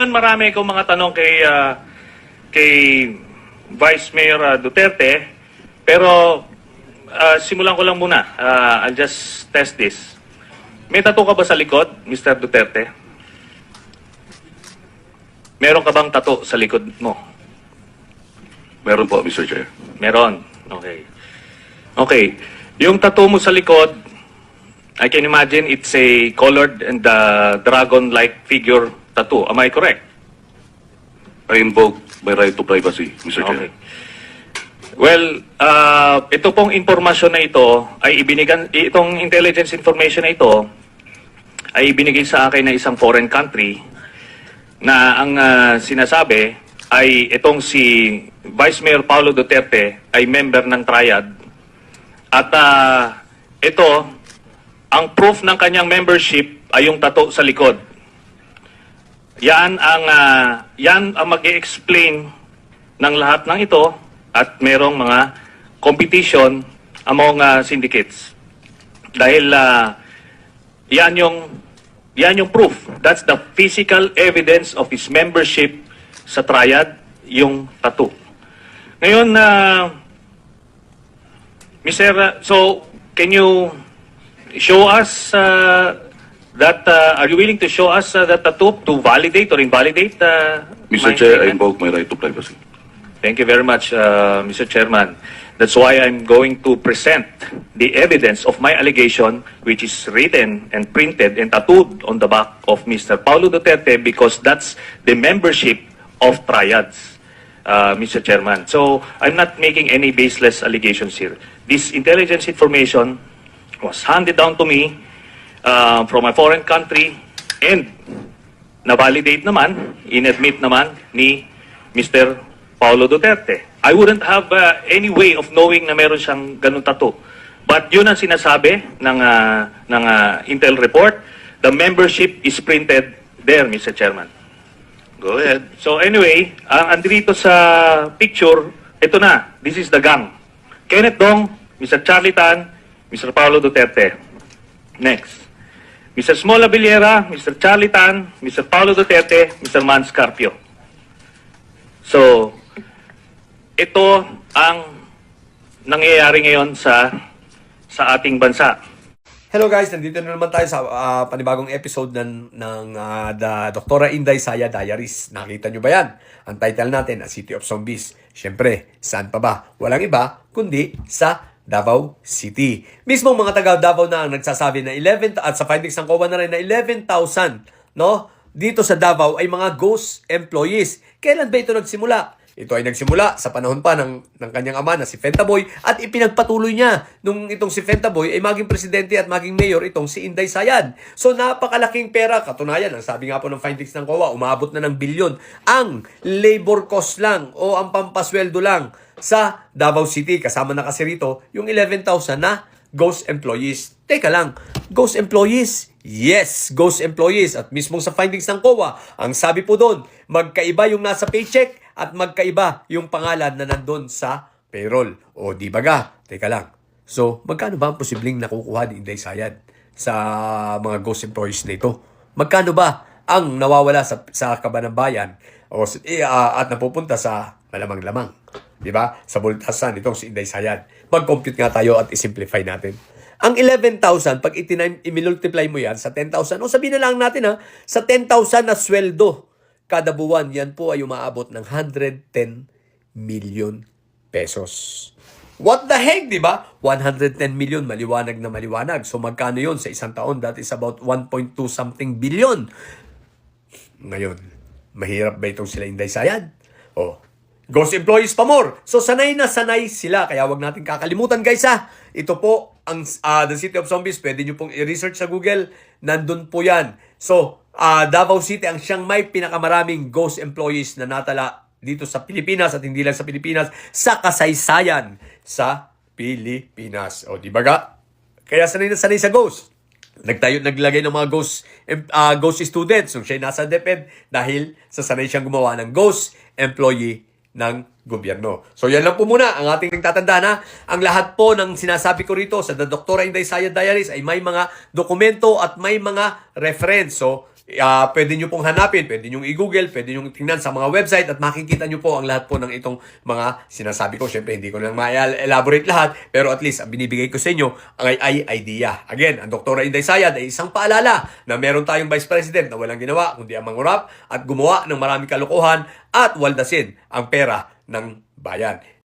Marami akong mga tanong kay ah, kay Vice Mayor ah, Duterte, pero ah, simulan ko lang muna. Ah, I'll just test this. May tattoo ka ba sa likod, Mr. Duterte? Meron ka bang tattoo sa likod mo? Meron po, Mr. Chair. Meron. Okay. Okay. Yung tattoo mo sa likod, I can imagine it's a colored and uh, dragon-like figure tattoo. Am I correct? I invoke my right to privacy, Mr. Chair. Okay. Well, uh, ito pong impormasyon na ito ay ibinigan itong intelligence information na ito ay ibinigay sa akin ng isang foreign country na ang uh, sinasabi ay itong si Vice Mayor Paulo Duterte ay member ng Triad at uh, ito ang proof ng kanyang membership ay yung tato sa likod. Yan ang ah, yan ang mag-explain ng lahat ng ito at merong mga competition among ah, syndicates. Dahil ah, yan yung yan yung proof. That's the physical evidence of his membership sa triad, yung tattoo. Ngayon na Mr. so can you show us uh, that uh, are you willing to show us uh, that tattoo to validate or invalidate uh, Mr. Chair, I statement? invoke my right to privacy. Thank you very much, uh, Mr. Chairman. That's why I'm going to present the evidence of my allegation, which is written and printed and tattooed on the back of Mr. Paulo Duterte, because that's the membership of triads, uh, Mr. Chairman. So I'm not making any baseless allegations here. This intelligence information was handed down to me uh, from a foreign country and na-validate naman, in-admit naman ni Mr. Paulo Duterte. I wouldn't have uh, any way of knowing na meron siyang ganun tattoo. But yun ang sinasabi ng, uh, ng uh, Intel report. The membership is printed there, Mr. Chairman. Go ahead. So anyway, ang andito sa picture, ito na. This is the gang. Kenneth Dong, Mr. Charlie Tan, Mr. Paulo Duterte. Next. Mr. Smola Villera, Mr. Charlie Tan, Mr. Paulo Duterte, Mr. Man Scarpio. So, ito ang nangyayari ngayon sa sa ating bansa. Hello guys, nandito na naman tayo sa ah, panibagong episode ng, ng ah, The Doktora Inday Saya Diaries. Nakita nyo ba yan? Ang title natin, A City of Zombies. Siyempre, saan pa ba? Walang iba, kundi sa Davao City. Mismong mga taga Davao na ang nagsasabi na 11, at sa findings ng COA na rin na 11,000, no? Dito sa Davao ay mga ghost employees. Kailan ba ito nagsimula? Ito ay nagsimula sa panahon pa ng, ng kanyang ama na si Fentaboy at ipinagpatuloy niya nung itong si Fentaboy ay maging presidente at maging mayor itong si Inday Sayad. So napakalaking pera. Katunayan, ang sabi nga po ng findings ng COA, umabot na ng bilyon ang labor cost lang o ang pampasweldo lang sa Davao City. Kasama na kasi rito yung 11,000 na ghost employees. Teka lang, ghost employees? Yes, ghost employees. At mismong sa findings ng COA, ang sabi po doon, magkaiba yung nasa paycheck at magkaiba yung pangalan na nandun sa payroll. O di ba? Teka lang. So, magkano ba ang posibleng nakukuha ni Inday Sayad sa mga ghost employees na ito? Magkano ba ang nawawala sa, sa kaban ng bayan o, ah, at napupunta sa malamang-lamang? Di ba? Sa bultasan itong si Inday Sayad. Mag-compute nga tayo at isimplify natin. Ang 11,000, pag imultiply mo yan sa 10,000, o sabihin na lang natin ha, sa 10,000 na sweldo, kada buwan, yan po ay umaabot ng 110 million pesos. What the heck, di ba? 110 million, maliwanag na maliwanag. So magkano yon sa isang taon? That is about 1.2 something billion. Ngayon, mahirap ba itong sila Inday Sayad? O, ghost employees pa more. So sanay na sanay sila. Kaya wag natin kakalimutan guys ha. Ito po ang ah, The City of Zombies. Pwede nyo pong i-research sa Google. Nandun po yan. So, ah, Davao City ang siyang may pinakamaraming ghost employees na natala dito sa Pilipinas at hindi lang sa Pilipinas, sa kasaysayan sa Pilipinas. O, di ba ga? Kaya sanay na sanay sa ghost. Nagtayo, naglagay ng mga ghost, ah, ghost students. So, siya nasa DepEd dahil sa sanay siyang gumawa ng ghost employee ng gobyerno. So, yan lang po muna ang ating tatandaan ha. Ang lahat po ng sinasabi ko rito sa The Doktora Inday Sayad Diaries ay may mga dokumento at may mga reference. So, Ah, pwede nyo pong hanapin, pwede nyo i-google, pwede nyo tingnan sa mga website at makikita nyo po ang lahat po ng itong mga sinasabi ko. Siyempre, hindi ko na ma-elaborate lahat, pero at least ang binibigay ko sa inyo ay, ay idea. Again, ang Dr. Inday Sayad ay isang paalala na meron tayong Vice President na walang ginawa kundi ang mangurap at gumawa ng maraming kalokohan at waldasin ang pera ng bayan.